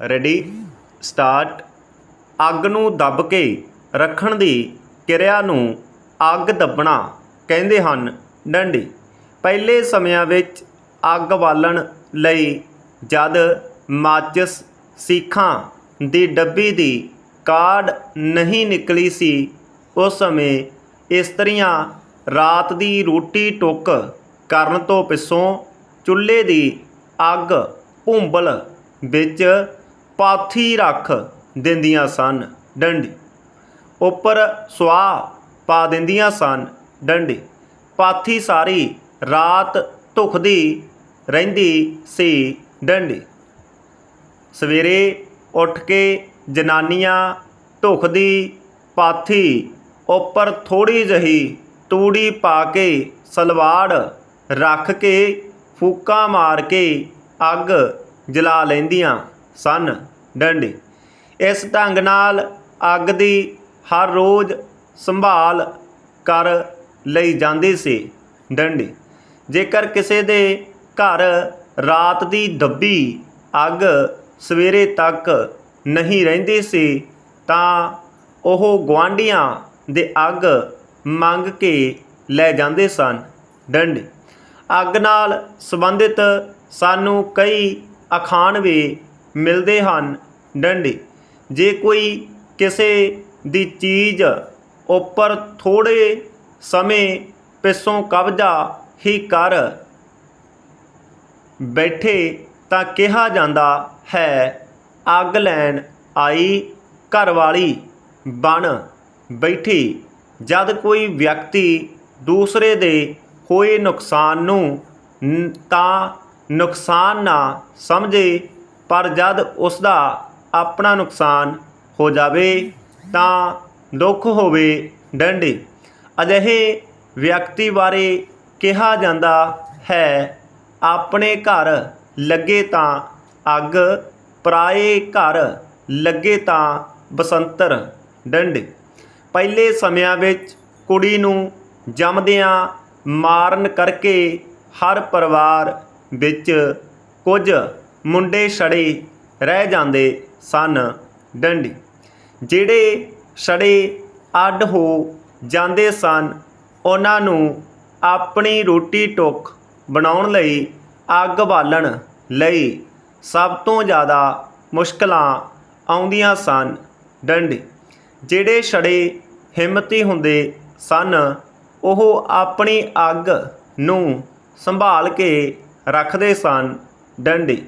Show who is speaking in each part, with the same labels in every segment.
Speaker 1: Ready start ਅੱਗ ਨੂੰ ਦੱਬ ਕੇ ਰੱਖਣ ਦੀ ਕਿਰਿਆ ਨੂੰ ਅੱਗ ਦੱਬਣਾ ਕਹਿੰਦੇ ਹਨ ਡੰਡੀ। ਪਹਿਲੇ ਸਮਿਆਂ ਵਿੱਚ ਅੱਗ ਬਾਲਣ ਲਈ ਜਦ ਮਾਚਿਸ ਸੀਖਾਂ ਦੀ ਡੱਬੀ ਦੀ ਕਾਢ ਨਹੀਂ ਨਿਕਲੀ ਸੀ, ਉਸ ਸਮੇਂ ਇਸਤਰੀਆਂ ਰਾਤ ਦੀ ਰੋਟੀ ਟੁੱਕ ਕਰਨ ਤੋਂ ਪਿੱਛੋਂ ਚੁੱਲ੍ਹੇ ਦੀ ਅੱਗ ਭੁੰਬਲ ਵਿੱਚ ਪਾਥੀ ਰੱਖ ਦਿੰਦੀਆਂ ਸਨ, ਡੰਡੀ। ਉੱਪਰ ਸੁਆਹ ਪਾ ਦਿੰਦੀਆਂ ਸਨ, ਡੰਡੀ। ਪਾਥੀ ਸਾਰੀ ਰਾਤ ਧੁਖਦੀ ਰਹਿੰਦੀ ਸੀ, ਡੰਡੀ। ਸਵੇਰੇ ਉੱਠ ਕੇ ਜਨਾਨੀਆਂ ਧੁਖਦੀ ਪਾਥੀ ਉੱਪਰ ਥੋੜੀ ਜਹੀ ਤੂੜੀ ਪਾ ਕੇ ਸਲਵਾੜ ਰੱਖ ਕੇ ਫੂਕਾਂ ਮਾਰ ਕੇ ਅੱਗ ਜਲਾ ਲੈਂਦੀਆਂ ਸਨ। ਡੰਡੀ। ਇਸ ਢੰਗ ਨਾਲ ਅੱਗ ਦੀ ਹਰ ਰੋਜ਼ ਸੰਭਾਲ ਕਰ ਲਈ ਜਾਂਦੀ ਸੀ ਡੰਡੀ। ਜੇਕਰ ਕਿਸੇ ਦੇ ਘਰ ਰਾਤ ਦੀ ਦੱਬੀ ਅੱਗ ਸਵੇਰੇ ਤੱਕ ਨਹੀਂ ਰਹਿੰਦੀ ਸੀ, ਤਾਂ ਉਹ ਗੁਆਂਢੀਆਂ ਦੇ ਅੱਗ ਮੰਗ ਕੇ ਲੈ ਜਾਂਦੇ ਸਨ ਡੰਡੀ। ਅੱਗ ਨਾਲ ਸੰਬੰਧਿਤ ਸਾਨੂੰ ਕਈ ਅਖਾਣ ਵੀ ਮਿਲਦੇ ਹਨ ਡੰਡੀ। ਜੇ ਕੋਈ ਕਿਸੇ ਦੀ ਚੀਜ਼ ਉੱਪਰ ਥੋੜੇ ਸਮੇਂ ਪਿੱਛੋਂ ਕਬਜ਼ਾ ਹੀ ਕਰ ਬੈਠੇ ਤਾਂ ਕਿਹਾ ਜਾਂਦਾ ਹੈ, ਅੱਗ ਲੈਣ ਆਈ ਘਰਵਾਲੀ ਬਣ ਬੈਠੀ, ਜਦ ਕੋਈ ਵਿਅਕਤੀ ਦੂਸਰੇ ਦੇ ਹੋਏ ਨੁਕਸਾਨ ਨੂੰ ਤਾਂ ਨੁਕਸਾਨ ਨਾ ਸਮਝੇ, ਪਰ ਜਦ ਉਸ ਦਾ ਆਪਣਾ ਨੁਕਸਾਨ ਹੋ ਜਾਵੇ ਤਾਂ ਦੁੱਖ ਹੋਵੇ ਡੰਡੀ। ਅਜਿਹੇ ਵਿਅਕਤੀ ਬਾਰੇ ਕਿਹਾ ਜਾਂਦਾ ਹੈ, ਆਪਣੇ ਘਰ ਲੱਗੇ ਤਾਂ ਅੱਗ, ਪਰਾਏ ਘਰ ਲੱਗੇ ਤਾਂ ਬਸੰਤਰ। ਡੰਡੇ। ਪਹਿਲੇ ਸਮਿਆਂ ਵਿੱਚ ਕੁੜੀ ਨੂੰ ਜੰਮਦਿਆਂ ਮਾਰਨ ਕਰਕੇ ਹਰ ਪਰਿਵਾਰ ਵਿੱਚ ਕੁਝ ਮੁੰਡੇ ਛੜੇ ਰਹਿ ਜਾਂਦੇ ਸਨ। ਡੰਡੀ, ਜਿਹੜੇ ਛੜੇ ਅੱਡ ਹੋ ਜਾਂਦੇ ਸਨ, ਉਹਨਾਂ ਨੂੰ ਆਪਣੀ ਰੋਟੀ ਟੁੱਕ ਬਣਾਉਣ ਲਈ ਅੱਗ ਬਾਲਣ ਲਈ ਸਭ ਤੋਂ ਜ਼ਿਆਦਾ ਮੁਸ਼ਕਲਾਂ ਆਉਂਦੀਆਂ ਸਨ। ਡੰਡੀ, ਜਿਹੜੇ ਛੜੇ ਹਿੰਮਤੀ ਹੁੰਦੇ ਸਨ, ਉਹ ਆਪਣੀ ਅੱਗ ਨੂੰ ਸੰਭਾਲ ਕੇ ਰੱਖਦੇ ਸਨ। ਡੰਡੀ,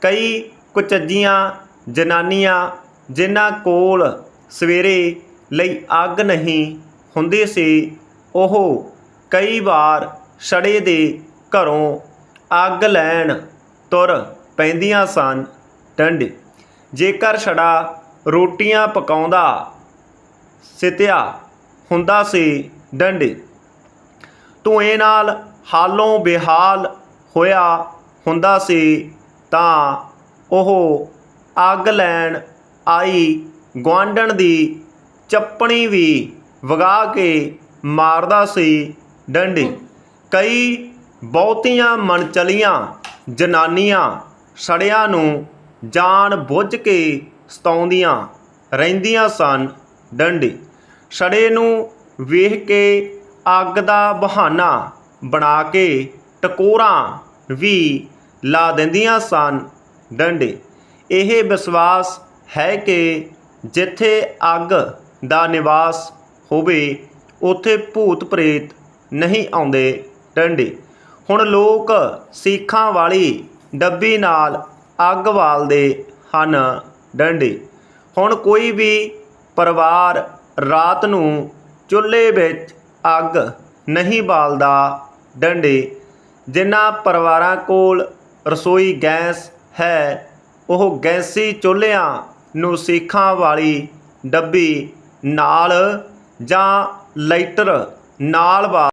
Speaker 1: ਕਈ ਕੁਚੱਜੀਆਂ ਜਨਾਨੀਆਂ ਜਿਨ੍ਹਾਂ ਕੋਲ ਸਵੇਰੇ ਲਈ ਅੱਗ ਨਹੀਂ ਹੁੰਦੀ ਸੀ, ਉਹ ਕਈ ਵਾਰ ਛੜੇ ਦੇ ਘਰੋਂ ਅੱਗ ਲੈਣ ਤੁਰ ਪੈਂਦੀਆਂ ਸਨ। ਡੰਡੇ, ਜੇਕਰ ਛੜਾ ਰੋਟੀਆਂ ਪਕਾਉਂਦਾ ਸਿਤਿਆ ਹੁੰਦਾ ਸੀ, ਡੰਡੇ, ਧੂਏ ਨਾਲ ਹਾਲੋਂ ਬੇਹਾਲ ਹੋਇਆ ਹੁੰਦਾ ਸੀ, ਤਾਂ ਉਹ ਅੱਗ ਲੈਣ ਆਈ। ਗੁਆਂਢਣ ਦੀ ਚੱਪਣੀ ਵੀ ਵਗਾ ਕੇ ਮਾਰਦਾ ਸੀ ਡੰਡੀ। ਕਈ ਬਹੁਤੀਆਂ ਮਨਚਲੀਆਂ ਜਨਾਨੀਆਂ ਸੜਿਆਂ ਨੂੰ ਜਾਣ ਬੁੱਝ ਕੇ ਸਤਾਉਂਦੀਆਂ ਰਹਿੰਦੀਆਂ ਸਨ ਡੰਡੀ। ਸੜੇ ਨੂੰ ਵੇਖ ਕੇ ਅੱਗ ਦਾ ਬਹਾਨਾ ਬਣਾ ਕੇ ਟਕੋਰਾਂ ਵੀ ਲਾ ਦਿੰਦੀਆਂ ਸਨ ਡੰਡੇ। ਇਹ ਵਿਸ਼ਵਾਸ ਹੈ ਕਿ ਜਿੱਥੇ ਅੱਗ ਦਾ ਨਿਵਾਸ ਹੋਵੇ, ਉੱਥੇ ਭੂਤ ਪ੍ਰੇਤ ਨਹੀਂ ਆਉਂਦੇ ਡੰਡੇ। ਹੁਣ ਲੋਕ ਸੀਖਾਂ ਵਾਲੀ ਡੱਬੀ ਨਾਲ ਅੱਗ ਬਾਲਦੇ ਹਨ ਡੰਡੇ। ਹੁਣ ਕੋਈ ਵੀ ਪਰਿਵਾਰ ਰਾਤ ਨੂੰ ਚੁੱਲ੍ਹੇ ਵਿੱਚ ਅੱਗ ਨਹੀਂ ਬਾਲਦਾ ਡੰਡੇ, ਜਿਨ੍ਹਾਂ ਪਰਿਵਾਰਾਂ ਕੋਲ ਰਸੋਈ ਗੈਸ ਹੈ ਉਹ ਗੈਂਸੀ ਚੁੱਲ੍ਹਿਆਂ ਨੂੰ ਸੀਖਾਂ ਵਾਲੀ ਡੱਬੀ ਨਾਲ ਜਾਂ ਲਾਈਟਰ ਨਾਲ ਬਾ